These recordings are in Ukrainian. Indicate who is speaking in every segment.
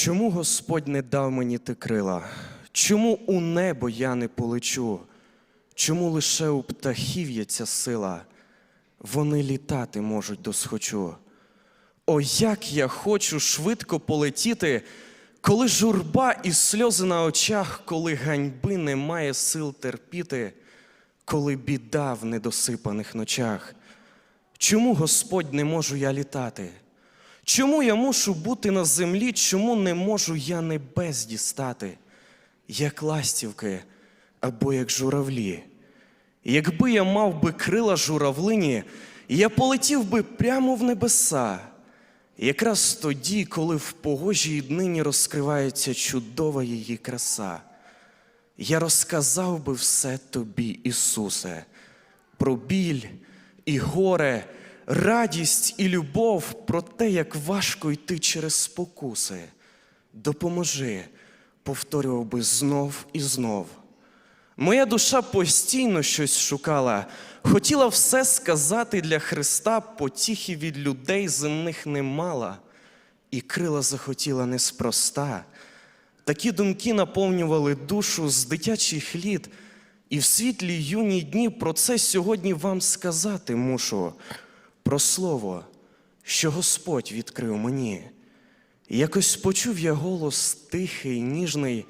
Speaker 1: Чому Господь не дав мені ти крила? Чому у небо я не полечу? Чому лише у птахів є ця сила? Вони літати можуть досхочу. О, як я хочу швидко полетіти, коли журба і сльози на очах, коли ганьби немає сил терпіти, коли біда в недосипаних ночах. Чому, Господь, не можу я літати? Чому я мушу бути на землі? Чому не можу я небес дістати, як ластівки або як журавлі? Якби я мав би крила журавлині, я полетів би прямо в небеса, якраз тоді, коли в погожій днині розкривається чудова її краса. Я розказав би все тобі, Ісусе, про біль і горе, радість і любов, про те, як важко йти через спокуси. Допоможи, повторював би знов і знов. Моя душа постійно щось шукала, хотіла все сказати для Христа, потіхи від людей земних не мала, і крила захотіла неспроста. Такі думки наповнювали душу з дитячих літ, і в світлі юні дні про це сьогодні вам сказати мушу, про слово, що Господь відкрив мені. Якось почув я голос тихий, ніжний,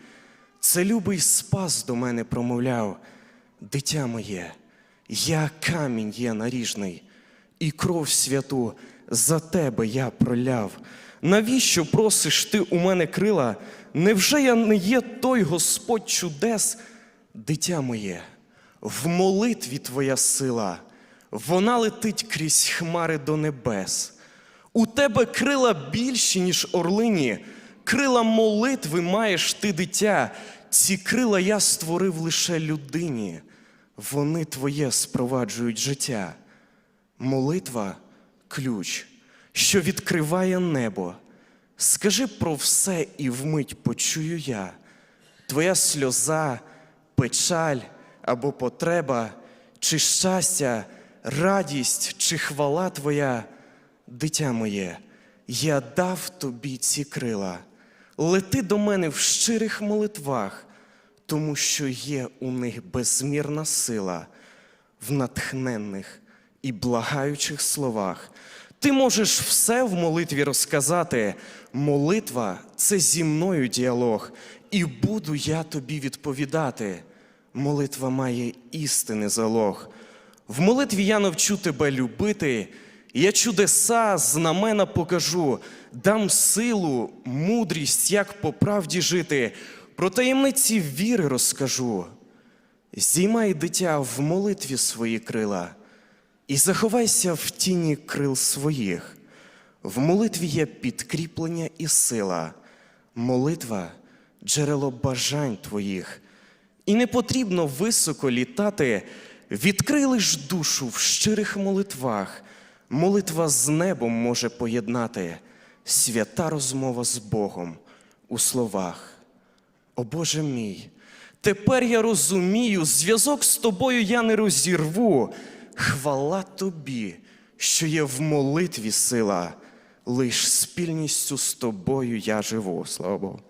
Speaker 1: це любий спас до мене промовляв. Дитя моє, я камінь є наріжний, і кров святу за тебе я проляв. Навіщо просиш ти у мене крила? Невже я не є той Господь чудес, дитя моє, в молитві твоя сила, вона летить крізь хмари до небес. У тебе крила більші, ніж орлині, крила молитви маєш ти дитя. Ці крила я створив лише людині, вони твоє спроваджують життя. Молитва ключ, що відкриває небо. Скажи про все і вмить почую я. Твоя сльоза, печаль або потреба, чи щастя, радість, чи хвала твоя, дитя моє, я дав тобі ці крила. Лети до мене в щирих молитвах, тому що є у них безмірна сила в натхненних і благаючих словах. Ти можеш все в молитві розказати. Молитва це зі мною діалог, і буду я тобі відповідати. Молитва має істини залог. В молитві я навчу тебе любити, я чудеса, знамена покажу, дам силу, мудрість, як по правді жити, про таємниці віри розкажу. Зіймай дитя в молитві свої крила і заховайся в тіні крил своїх. В молитві є підкріплення і сила, молитва джерело бажань твоїх. І не потрібно високо літати, відкрий лиш душу в щирих молитвах. Молитва з небом може поєднати свята розмова з Богом у словах. О Боже мій, тепер я розумію, зв'язок з тобою я не розірву. Хвала тобі, що є в молитві сила, лиш спільністю з тобою я живу. Слава Богу.